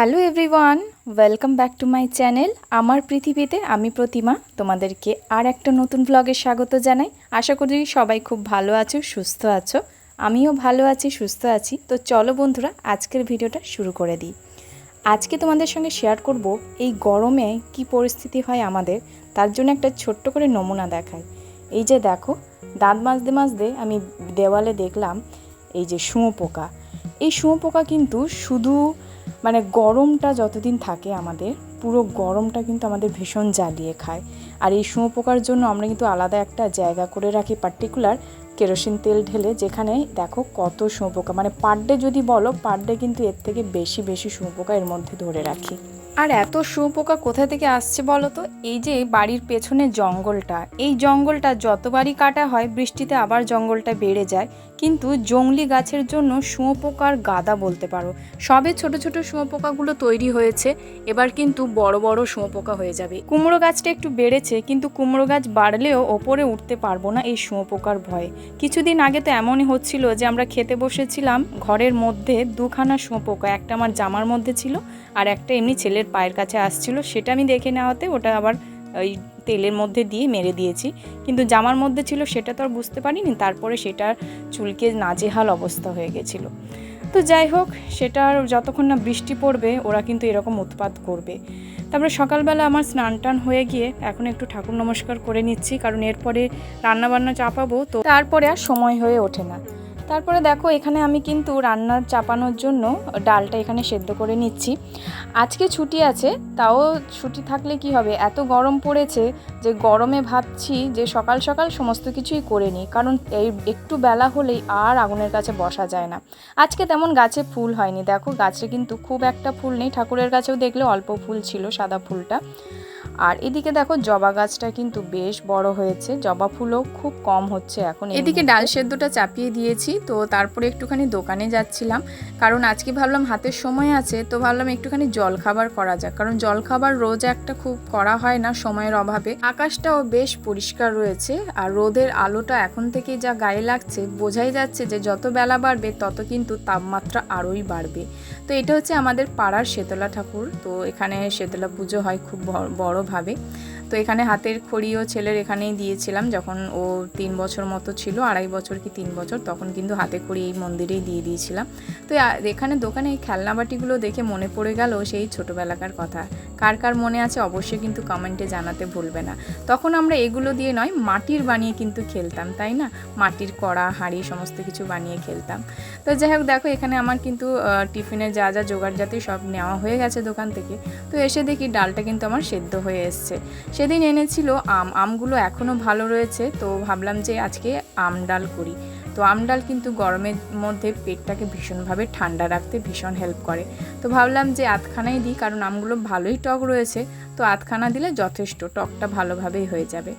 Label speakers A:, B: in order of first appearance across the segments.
A: Hello everyone, welcome back to my channel. আমার পৃথিবীতে আমি প্রতিমা, তোমাদেরকে আর একটা নতুন ব্লগে স্বাগত জানাই। আশা করি সবাই খুব ভালো আছো, সুস্থ আছো। আমিও ভালো আছি, সুস্থ আছি। তো চলো বন্ধুরা, আজকের ভিডিওটা শুরু করে দিই। আজকে তোমাদের সঙ্গে শেয়ার করব এই গরমে কি পরিস্থিতি হয় আমাদের, তার জন্য একটা ছোট্ট করে নমুনা দেখাই। এই যে দেখো, দাঁত মাজতে মাজতে আমি দেওয়ালে দেখলাম এই যে শুঁয়োপোকা। এই শুঁয়োপোকা কিন্তু শুধু মানে গরমটা যতদিন থাকে আমাদের, পুরো গরমটা কিন্তু আমাদের ভীষণ জ্বালিয়ে খায়। আর এই শুঁয়োপোকার জন্য আমরা কিন্তু আলাদা একটা জায়গা করে রাখি পার্টিকুলার কেরোসিন তেল ঢেলে, যেখানে দেখো কত শুঁয়োপোকা মানে পার ডে যদি বলো পার ডে কিন্তু এর থেকে বেশি বেশি শুঁয়োপোকা এর মধ্যে ধরে রাখি। আর এত শুঁয়োপোকা কোথা থেকে আসছে বলো তো? এই যে বাড়ির পেছনে জঙ্গলটা, এই জঙ্গলটা যতবারই কাটা হয়, বৃষ্টিতে আবার জঙ্গলটা বেড়ে যায়। কিন্তু জংলি গাছের জন্য শুঁয়োপোকার গাদা বলতে পারো। সবে ছোট ছোট শুঁয়োপোকাগুলো তৈরি হয়েছে, এবার কিন্তু বড় বড় শুঁয়োপোকা হয়ে যাবে। কুমড়ো গাছটা একটু বেড়েছে, কিন্তু কুমড়ো গাছ বাড়লেও ওপরে উঠতে পারব না এই শুঁয়োপোকার ভয়ে। কিছুদিন আগে তো এমনই হচ্ছিল যে আমরা খেতে বসেছিলাম, ঘরের মধ্যে দুখানা শুঁয়োপোকা একটা আমার জামার মধ্যে ছিল আর একটা এমনি ছেলের পায়ের কাছে আসছিল, সেটা আমি দেখে নেওয়াতে ওটা আবার ওই তেলের মধ্যে দিয়ে মেরে দিয়েছি। কিন্তু জামার মধ্যে ছিল সেটা তো আর বুঝতে পারিনি, তারপরে সেটার চুলকে নাজেহাল অবস্থা হয়ে গেছিল। তো যাই হোক সেটার যতক্ষণ না বৃষ্টি পড়বে, ওরা কিন্তু এরকম উৎপাত করবে। তারপরে সকালবেলা আমার স্নান টান হয়ে গিয়ে এখন একটু ঠাকুর নমস্কার করে নিচ্ছি, কারণ এরপরে রান্নাবান্না চাপাবো, তো তারপরে আর সময় হয়ে ওঠে না। তারপরে দেখো, এখানে আমি কিন্তু রান্নার চাপানোর জন্য ডালটা এখানে সেদ্ধ করে নিচ্ছি। আজকে ছুটি আছে, তাও ছুটি থাকলে কি হবে? এত গরম পড়েছে যে গরমে ভাবছি যে সকাল সকাল সমস্ত কিছুই করে নিই, কারণ এই একটু বেলা হলেই আর আগুনের কাছে বসা যায় না। আজকে তেমন গাছে ফুল হয়নি। দেখো, গাছে কিন্তু খুব একটা ফুল নেই। ঠাকুরের কাছেও দেখলে অল্প ফুল ছিল, সাদা ফুলটা। আর এদিকে দেখো জবা গাছটা কিন্তু বেশ বড় হয়েছে জবা ফুলও খুব কম হচ্ছে এখন এদিকে ডাল সেদ্ধটা চাপিয়ে দিয়েছি তো তারপরে একটুখানি দোকানে যাচ্ছিলাম কারণ আজকে ভাবলাম হাতের সময় আছে তো ভাবলাম একটুখানি জল খাবার করা যাক কারণ জল খাবার রোজ একটা খুব করা হয় না সময়ের অভাবে। আকাশটাও বেশ পরিষ্কার রয়েছে আর রোদের আলোটা এখন থেকে যা গায়ে লাগছে বোঝাই যাচ্ছে যে যত বেলা বাড়বে তত কিন্তু তাপমাত্রা আরোই বাড়বে। তো এটা হচ্ছে আমাদের পাড়ার শেতলা ঠাকুর তো এখানে শেতলা পুজো হয় খুব বড়োভাবে তো এখানে হাতের খড়িও ছেলের এখানেই দিয়েছিলাম, যখন ও তিন বছর মতো ছিল, আড়াই বছর কি তিন বছর, তখন কিন্তু হাতে খড়ি এই মন্দিরেই দিয়ে দিয়েছিলাম। তো এখানে দোকানে এই খেলনাবাটিগুলো দেখে মনে পড়ে গেল সেই ছোটোবেলাকার কথা। কার কার মনে আছে অবশ্যই কিন্তু কমেন্টে জানাতে ভুলবে না। তখন আমরা এগুলো দিয়ে নয়, মাটির বানিয়ে কিন্তু খেলতাম, তাই না? মাটির কড়া, হাঁড়ি, সমস্ত কিছু বানিয়ে খেলতাম। তো যাই হোক, দেখো এখানে আমার কিন্তু টিফিনের যা যা জোগাড় জাতি সব নেওয়া হয়ে গেছে দোকান থেকে। তো এসে দেখি ডালটা কিন্তু আমার সেদ্ধ হয়ে এসছে। সেদিন এনেছিল আম আমগুলো এখনও ভালো রয়েছে তো ভাবলাম যে আজকে আম ডাল করি। তো আমডাল কিন্তু গরমের মধ্যে পেটটাকে ভীষণভাবে ঠান্ডা রাখতে ভীষণ হেল্প করে। তো ভাবলাম যে আধখানাই দিই, কারণ আমগুলো ভালোই টক রয়েছে। তো আধখানা দিলে যথেষ্ট, টকটা ভালোভাবেই হয়ে যাবে।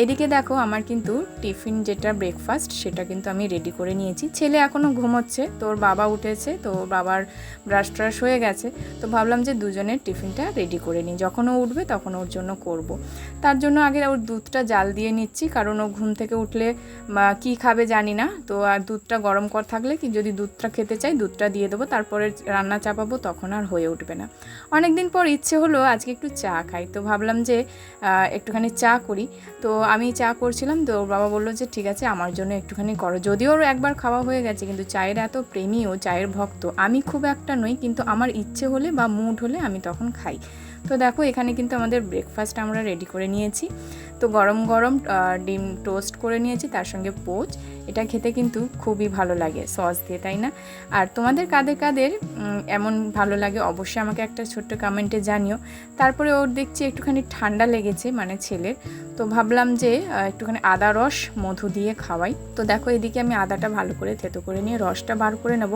A: এদিকে দেখো আমার কিন্তু টিফিন যেটা ব্রেকফাস্ট সেটা কিন্তু আমি রেডি করে নিয়েছি। ছেলে এখনও ঘুমোচ্ছে, তোর বাবা উঠেছে, তো বাবার ব্রাশ ট্রাশ হয়ে গেছে। তো ভাবলাম যে দুজনের টিফিনটা রেডি করে নিই। যখন ও উঠবে তখন ওর জন্য করব। তার জন্য আগে ওর দুধটা জাল দিয়ে নিচ্ছি, কারণ ও ঘুম থেকে উঠলে কি খাবে জানি না। তো আর দুধটা গরম কর থাকলে কি যদি দুধটা খেতে চাই, দুধটা দিয়ে দেবো, তারপরে রান্না চাপাবো, তখন আর হয়ে উঠবে না। অনেক দিন পর ইচ্ছে হলো আজকে একটু চা খাই। তো ভাবলাম যে একটুখানি চা করি। তো আমি চা করছিলাম, তো ওর বাবা বলল যে, ঠিক আছে, আমার জন্য একটুখানি করো। যদিও ওর একবার খাওয়া হয়ে গেছে, কিন্তু চায়ের এত প্রেমী ও চায়ের ভক্ত, আমি খুব একটা নই, কিন্তু আমার ইচ্ছে হলে বা মুড হলে আমি তখন খাই। তো দেখো, এখানে কিন্তু আমাদের ব্রেকফাস্ট আমরা রেডি করে নিয়েছি। তো গরম গরম ডিম টোস্ট করে নিয়েছি, তার সঙ্গে পোচ। এটা খেতে কিন্তু খুবই ভালো লাগে, সস দিয়ে, তাই না? আর তোমাদের কাদের কাদের এমন ভালো লাগে অবশ্যই আমাকে একটা ছোট্ট কমেন্টে জানিও। তারপরে ওর দেখছি একটুখানি ঠান্ডা লেগেছে মানে ছেলের। তো ভাবলাম যে একটুখানি আদা রস মধু দিয়ে খাওয়াই। তো দেখো এদিকে আমি আদাটা ভালো করে থেতো করে নিয়ে রসটা বার করে নেব।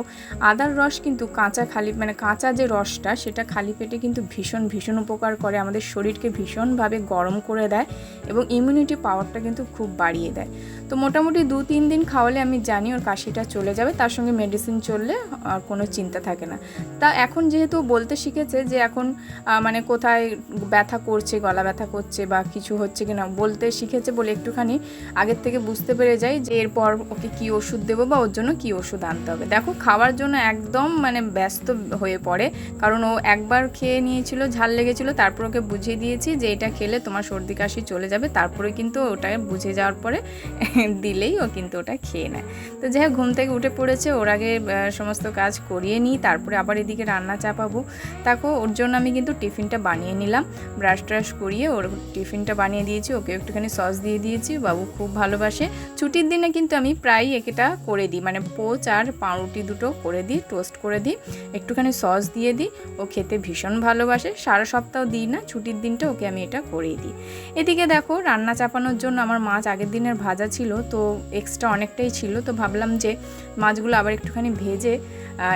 A: আদার রস কিন্তু কাঁচা খালি মানে কাঁচা যে রসটা, সেটা খালি পেটে কিন্তু ভীষণ ভীষণ উপকার করে। আমাদের শরীরকে ভীষণভাবে গরম করে দেয়। এবং ইমিউনিটি পাওয়ারটা কিন্তু খুব বাড়িয়ে দেয়। তো মোটামুটি দু তিন দিন খাওয়ালে আমি জানি ওর কাশিটা চলে যাবে, তার সঙ্গে মেডিসিন চললে আর কোনো চিন্তা থাকে না। তা এখন যেহেতু বলতে শিখেছে যে এখন মানে কোথায় ব্যথা করছে, গলা ব্যথা করছে বা কিছু হচ্ছে কি না বলতে শিখেছে বলে একটুখানি আগের থেকে বুঝতে পেরে যাই যে এরপর ওকে কি ওষুধ দেবো বা ওর জন্য কি ওষুধ আনতে হবে। দেখো খাওয়ার জন্য একদম মানে ব্যস্ত হয়ে পড়ে, কারণ ও একবার খেয়ে নিয়েছিল, ঝাল লেগেছিল, তারপর ওকে বুঝিয়ে দিয়েছি যে এটা খেলে তোমার সর্দি কাশি চলে যাবে। তারপরে কিন্তু ওটা বুঝে যাওয়ার পরে দিলেই ও কিন্তু ওটা খেয়ে নেয়। তো যাই হোক, ঘুম থেকে উঠে পড়েছে, ওর আগে সমস্ত কাজ করিয়ে নিই, তারপরে আবার এদিকে রান্না চাপাবো। তাকে ওর জন্য আমি কিন্তু টিফিনটা বানিয়ে নিলাম, ব্রাশ ট্রাশ করিয়ে ওর টিফিনটা বানিয়ে দিয়েছি, ওকে একটুখানি সস দিয়ে দিয়েছি, বাবু খুব ভালোবাসে। ছুটির দিনে কিন্তু আমি প্রায় এটা করে দিই মানে পোচ আর পাউরুটি দুটো করে দিই, টোস্ট করে দিই, একটুখানি সস দিয়ে দিই, ও খেতে ভীষণ ভালোবাসে, সারা সপ্তাহ দিই না, ছুটির দিনটা ওকে আমি এটা করেই দিই। এদিকে দেখো রান্না চাপানোর জন্য আমার মাছ আগের দিনের ভাজা ছিল, তো এক্সট্রা অনেকটাই ছিল, তো ভাবলাম যে মাছগুলো আবার একটুখানি ভেজে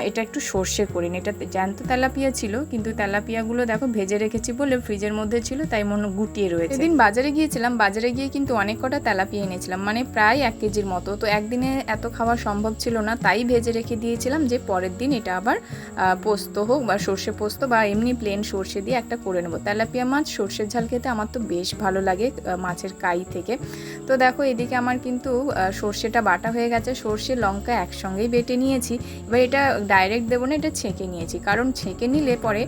A: এটা একটু সর্ষে করি নি। এটা জ্যান্ত তেলাপিয়া ছিল, কিন্তু তেলাপিয়াগুলো দেখো ভেজে রেখেছি বলে ফ্রিজের মধ্যে ছিল, তাই মনে গুটিয়ে রয়েছে সেদিন বাজারে গিয়েছিলাম, বাজারে গিয়ে কিন্তু অনেক কটা তেলাপিয়া এনেছিলাম মানে প্রায় এক কেজির মতো, তো একদিনে এত খাওয়া সম্ভব ছিল না, তাই ভেজে রেখে দিয়েছিলাম যে পরের দিন এটা আবার পোস্ত হোক বা সর্ষে পোস্ত বা এমনি প্লেন সর্ষে দিয়ে একটা করে নেব তেলাপিয়া মাছ, সর্ষের ঝাল খেতে আমার তো বেশ ভালো লাগে মাছের কাই থেকে। তো দেখো এদিকে আমার কিন্তু সর্ষেটা বাটা হয়ে গেছে। সর্ষে, লঙ্কা একসঙ্গেই বেটে নিয়েছি। এবার এটা ডাইরেক্ট দেবো না, এটা ছেঁকে নিয়েছি। কারণ ছেঁকে নিলে পরে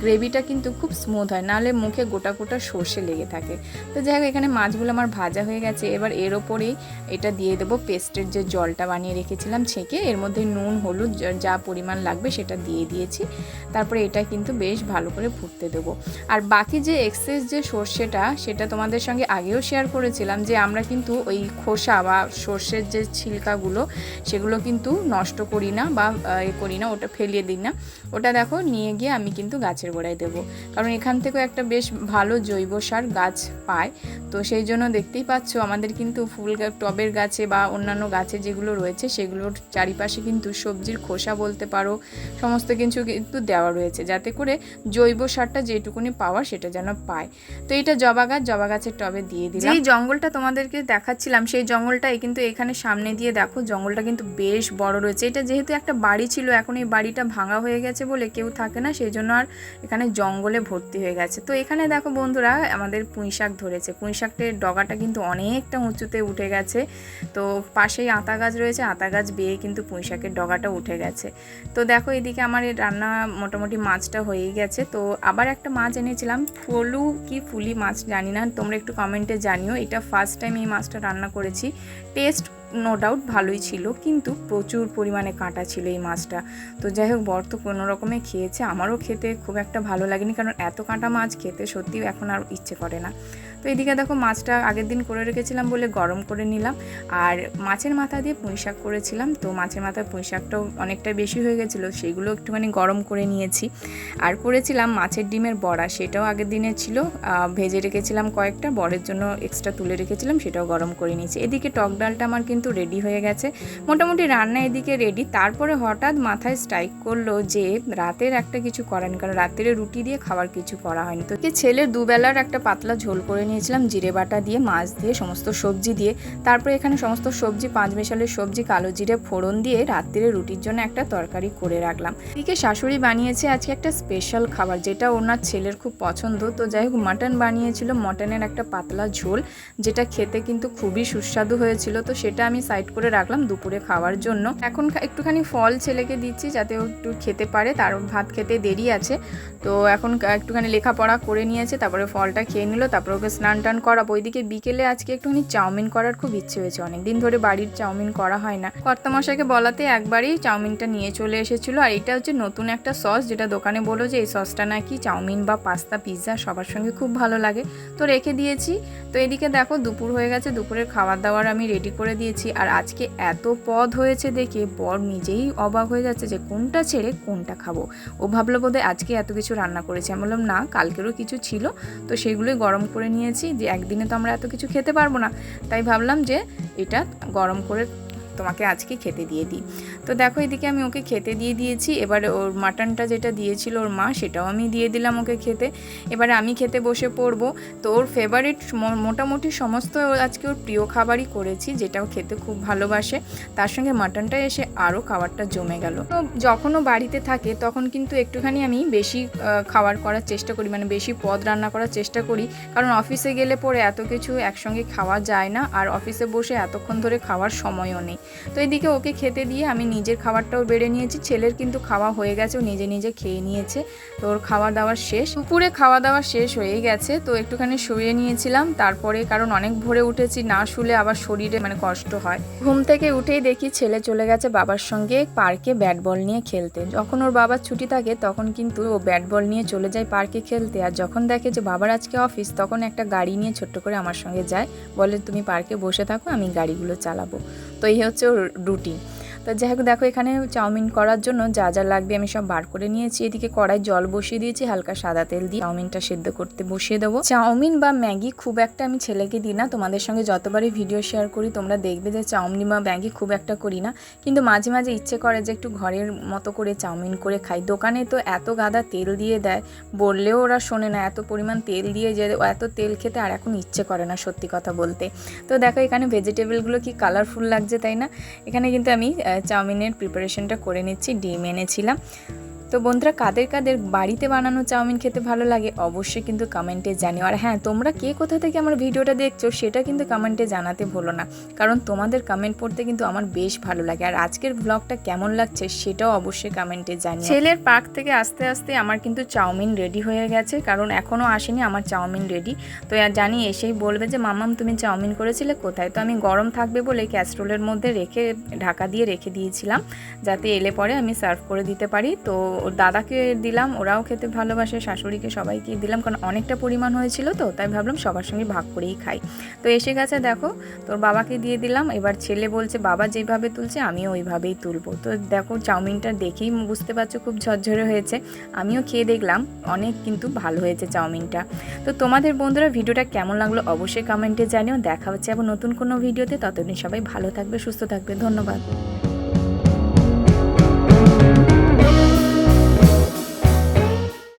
A: গ্রেভিটা কিন্তু খুব স্মুথ হয়, নাহলে মুখে গোটা গোটা সর্ষে লেগে থাকে। তো যাই হোক, এখানে মাছগুলো আমার ভাজা হয়ে গেছে। এবার এর ওপরেই এটা দিয়ে দেবো পেস্টের যে জলটা বানিয়ে রেখেছিলাম ছেঁকে। এর মধ্যে নুন, হলুদ, যা- পরিমাণ লাগবে সেটা দিয়ে দিয়েছি। তারপরে এটা কিন্তু বেশ ভালো করে ফুটতে দেবো। আর বাকি যে এক্সেস যে সর্ষেটা, সেটা তোমাদের সঙ্গে আগেও শেয়ার করেছিলাম যে আমরা কিন্তু ওই খোসা বা সর্ষের যে ছিলকাগুলো, সেগুলো কিন্তু নষ্ট করি না বা এ করি না, ওটা ফেলিয়ে দিই না। ওটা দেখো নিয়ে গিয়ে আমি কিন্তু গাছের গোড়ায় দেবো। কারণ এখান থেকেও একটা বেশ ভালো জৈব সার গাছ পায়। তো সেই জন্য দেখতেই পাচ্ছ আমাদের কিন্তু ফুল টবের গাছে বা অন্যান্য গাছে যেগুলো রয়েছে, সেগুলোর চারিপাশে কিন্তু সবজির খোসা বলতে পারো, সমস্ত কিছু কিন্তু দেওয়া রয়েছে। যাতে করে জৈব সারটা যেটুকুনি পাওয়া সেটা যেন পায়। তো এটা জবা গাছ, জবা গাছের টবে দিয়ে দিলাম। যেই জঙ্গলটা তোমাদেরকে দেখাচ্ছিলাম সেই জঙ্গলটাই কিন্তু এখানে সামনে দিয়ে দেখো জঙ্গলটা কিন্তু বেশ বড় রয়েছে। এটা যেহেতু একটা বাড়ি ছিল এখন এই বাড়িটা ভাঙা হয়ে গেছে বলে কেউ থাকে না সেই জন্য আর এখানে জঙ্গলে ভর্তি হয়ে গেছে। তো এখানে দেখো বন্ধুরা আমাদের পুঁই শাক ধরেছে। পুঁই শাকটের ডগাটা কিন্তু অনেকটা উঁচুতে উঠে গেছে। তো পাশেই আতা গাছ রয়েছে আতা গাছ বেয়ে কিন্তু পুঁই শাকের ডগাটা উঠে গেছে। তো দেখো এদিকে আমার এই রান্না মোটামুটি মাছটা হয়েই গেছে। তো আবার একটা মাছ এনেছিলাম ফলু কি ফুলি মাছ জানি না তোমরা একটু কমেন্টে জানিও, এটা ফার্স্ট টাইম এই মাছটা রান্না করেছি। টেস্ট নো ডাউট ভালোই ছিল, কিন্তু প্রচুর পরিমাণে কাঁটা ছিল এই মাছটা। তো যাই হোক, বর তো কোনো রকমে খেয়েছে, আমারও খেতে খুব একটা ভালো লাগেনি, কারণ এত কাঁটা মাছ খেতে সত্যিই এখন আর ইচ্ছে করে না। তো এদিকে দেখো মাছটা আগের দিন করে রেখেছিলাম বলে গরম করে নিলাম। আর মাছের মাথা দিয়ে পুঁই শাক করেছিলাম। তো মাছের মাথার পুঁই শাকটাও অনেকটা বেশি হয়ে গেছিল সেইগুলো একটুখানি গরম করে নিয়েছি। আর করেছিলাম মাছের ডিমের বড়া, সেটাও আগের দিনে ছিল। ভেজে রেখেছিলাম কয়েকটা, বরের জন্য এক্সট্রা তুলে রেখেছিলাম, সেটাও গরম করে নিয়েছি। এদিকে টক ডালটা আমার কিন্তু রেডি হয়ে গেছে। মোটামুটি রান্না এদিকে রেডি তারপরে হঠাৎ মাথায় স্ট্রাইক করল যে, রাতের একটা কিছু করেন কারণ রাতের রুটি দিয়ে খাবার কিছু করা হয়নি। তো ছেলের দুবেলার একটা পাতলা ঝোল করে নিয়েছিলাম, জিরে বাটা দিয়ে, মাছ দিয়ে, সমস্ত সবজি দিয়ে। তারপরে এখানে সমস্ত সবজি, পাঁচ মেশালের সবজি, কালো জিরে, ফোড়ন দিয়ে রাত্রিরে রুটির জন্য একটা তরকারি করে রাখলাম। এদিকে শাশুড়ি বানিয়েছে আজকে একটা স্পেশাল খাবার, যেটা ওনার ছেলের খুব পছন্দ। তো যাই হোক মাটন বানিয়েছিল মটনের একটা পাতলা ঝোল, যেটা খেতে কিন্তু খুবই সুস্বাদু হয়েছিল। তো সেটা আমি সাইড করে রাখলাম দুপুরে খাওয়ার জন্য। এখন একটুখানি ফল ছেলেকে দিচ্ছি, যাতে ও একটু খেতে পারে। তার ভাত খেতে দেরি আছে। তো এখন একটুখানি লেখাপড়া করে নিয়েছে, তারপরে ফলটা খেয়ে নিল, তারপরে ওকে স্নান টান করাবো। ওইদিকে বিকেলে আজকে একটুখানি চাউমিন করার খুব ইচ্ছে হয়েছে। অনেকদিন ধরে বাড়ির চাউমিন করা হয় না। কর্তামশাইকে বলাতে একবারই চাউমিনটা নিয়ে চলে এসেছিল। আর এটা হচ্ছে নতুন একটা সস, যেটা দোকানে বলো যে, এই সসটা নাকি চাউমিন বা পাস্তা, পিৎজা সবার সঙ্গে খুব ভালো লাগে। তো রেখে দিয়েছি। তো এদিকে দেখো, দুপুর হয়ে গেছে। দুপুরের খাবার দাবার আমি রেডি করে দিয়েছি। আর আজকে এত পদ হয়েছে দেখে বর নিজেই অবাক হয়ে যাচ্ছে যে, কোনটা ছেড়ে কোনটা খাব। ও ভাবলো বোধহয় আজকে এত কিছু রান্না করেছি। আমি বললাম, না, কালকেরও কিছু ছিল। তো সেগুলোই গরম করে নিয়েছি যে একদিনে তো আমরা এত কিছু খেতে পারব না। তাই ভাবলাম যে এটা গরম করে তোমাকে আজকে খেতে দিয়ে দিই। তো দেখো এদিকে আমি ওকে খেতে দিয়ে দিয়েছি। এবারে ওর মাটনটা যেটা দিয়েছিল ওর মা, সেটাও আমি দিয়ে দিলাম ওকে খেতে। এবারে আমি খেতে বসে পড়ব। তো ওর ফেভারিট মোটামুটি সমস্ত আজকে ওর প্রিয় খাবারই করেছি, যেটাও খেতে খুব ভালোবাসে। তার সঙ্গে মাটনটা এসে আরও খাবারটা জমে গেল। তো যখনও বাড়িতে থাকে, তখন কিন্তু একটুখানি আমি বেশি খাবার করার চেষ্টা করি মানে বেশি পদ রান্না করার চেষ্টা করি। কারণ অফিসে গেলে পরে এত কিছু একসঙ্গে খাওয়া যায় না। আর অফিসে বসে এতক্ষণ ধরে খাওয়ার সময়ও নেই। তো এদিকে ওকে খেতে দিয়ে আমি নিজের খাবারটাও বেড়ে নিয়েছি। ছেলের কিন্তু খাওয়া হয়ে গেছে, ও নিজে নিজে খেয়ে নিয়েছে। তো ওর খাওয়া দাওয়া শেষ। দুপুরে খাওয়া দাওয়া শেষ হয়ে গেছে, তো একটুখানি শুয়ে নিয়েছিলাম। তারপরে কারণ অনেক ভোরে উঠেছি, না শুলে আবার শরীরে মানে কষ্ট হয়। ঘুম থেকে উঠেই দেখি ছেলে চলে গেছে বাবার সঙ্গে পার্কে ব্যাট বল নিয়ে খেলতে। যখন ওর বাবার ছুটি থাকে, তখন কিন্তু ও ব্যাট বল নিয়ে চলে যায় পার্কে খেলতে। আর যখন দেখে যে বাবার আজকে অফিস, তখন একটা গাড়ি নিয়ে ছোট্ট করে আমার সঙ্গে যায়। বলে, তুমি পার্কে বসে থাকো, আমি গাড়িগুলো চালাবো। তো এই হচ্ছে ওর রুটিন তো যাই হোক, দেখো এখানে চাউমিন করার জন্য যা যা লাগবে আমি সব বার করে নিয়েছি। এদিকে কড়াই জল বসিয়ে দিয়েছি, হালকা সাদা তেল দিয়ে চাউমিনটা সেদ্ধ করতে বসিয়ে দেবো। চাউমিন বা ম্যাগি খুব একটা আমি ছেলেকে দিই না, তোমাদের সঙ্গে যতবারই ভিডিও শেয়ার করি তোমরা দেখবে যে চাউমিন বা ম্যাগি খুব একটা করি না। কিন্তু মাঝে মাঝে ইচ্ছে করে যে একটু ঘরের মতো করে চাউমিন করে খাই। দোকানে তো এত গাদা তেল দিয়ে দেয়, বললেও ওরা শোনে না, এত পরিমাণ তেল দিয়ে যে এত তেল খেতে আর এখন ইচ্ছে করে না সত্যি কথা বলতে। তো দেখো এখানে ভেজিটেবলগুলো কি কালারফুল লাগছে তাই না? এখানে কিন্তু আমি চাউমিনের প্রিপারেশনটা করে নিচ্ছি ডিম এনেছিলাম। তো বন্ধুরা, কাদের কাদের বাড়িতে বানানো চাউমিন খেতে ভালো লাগে অবশ্যই কিন্তু কমেন্টে জানিও। আর হ্যাঁ তোমরা কে কোথা থেকে আমার ভিডিওটা দেখছ সেটা কিন্তু কমেন্টে জানাতে ভুলো না। কারণ তোমাদের কমেন্ট পড়তে কিন্তু আমার বেশ ভালো লাগে। আর আজকের ব্লগটা কেমন লাগছে সেটাও অবশ্যই কমেন্টে জানিও। ছেলের পার্ক থেকে আস্তে আস্তে আমার কিন্তু চাউমিন রেডি হয়ে গেছে, কারণ এখনও আসেনি আমার চাউমিন রেডি তো জানি, এসেই বলবে যে মামাম তুমি চাউমিন করেছিলে কোথায়? তো আমি গরম থাকবে বলে ক্যাস্ট্রোলের মধ্যে রেখে, ঢাকা দিয়ে রেখে দিয়েছিলাম, যাতে এলে পরে আমি সার্ভ করে দিতে পারি। তো ওর দাদাকে দিলাম, ওরাও খেতে ভালোবাসে, শাশুড়িকে সবাইকে দিলাম, কারণ অনেকটা পরিমাণ হয়েছিল তো, তাই ভাবলাম সবার সঙ্গে ভাগ করেই খাই। তো এসে গেছে দেখো, তোর বাবাকে দিয়ে দিলাম, এবার ছেলে বলছে, বাবা যেভাবে তুলছে, আমিও ওইভাবেই তুলবো। তো দেখো, চাউমিনটা দেখেই বুঝতে পারছ, খুব ঝরঝরে হয়েছে। আমিও খেয়ে দেখলাম, অনেক কিন্তু ভালো হয়েছে চাউমিনটা। তো তোমাদের বন্ধুরা, ভিডিওটা কেমন লাগল অবশ্যই কমেন্টে জানিও। দেখা হচ্ছে আবার নতুন কোনো ভিডিওতে, ততদিন সবাই ভালো থাকবে, সুস্থ থাকবে। ধন্যবাদ।